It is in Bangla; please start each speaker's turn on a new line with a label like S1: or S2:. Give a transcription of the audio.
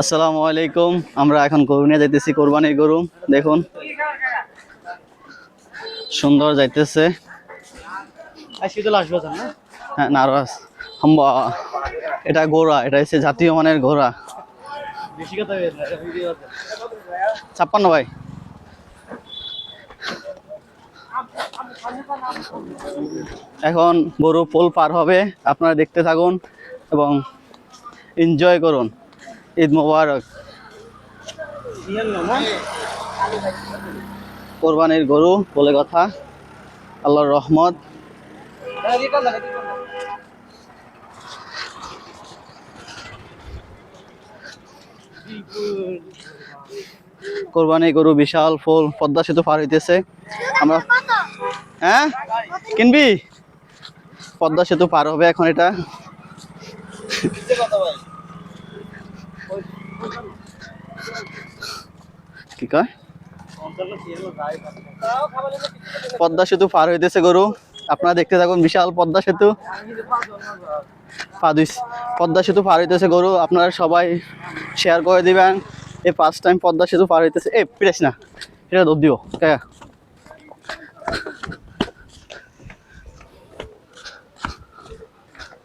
S1: আসসালামু আলাইকুম। আমরা এখন গরু নিয়ে যাইতেছি কোরবানির গরু। দেখুন সুন্দর যাইতেছে। হ্যাঁ হাম্বা এটা ঘোড়া এটা হচ্ছে জাতীয় মানের ঘোড়া।
S2: আছে
S1: ছাপ্পান্ন ভাই। এখন গরু পোল পার হবে আপনারা দেখতে থাকুন এবং এনজয় করুন। ঈদ মোবারক। কোরবানির গরু বলে কথা, আল্লাহর রহমত। কোরবানি গরু বিশাল ফুল, পদ্মা সেতু পার হইতেছে। আমরা হ্যাঁ? কিনবি? পদ্মা সেতু পার হবে এখন এটা। কি কয়? পদ্মা সেতু পার হইতেছে গরু। আপনারা দেখতে থাকুন, বিশাল পদ্মা সেতু। পদ্মা সেতু পার হইতেছে গরু। আপনারা সবাই শেয়ার করে দিবেন। এই ফার্স্ট টাইম পদ্মা সেতু পার হইতেছে। এ পিড়াইস না। এটা দৌড় দিও।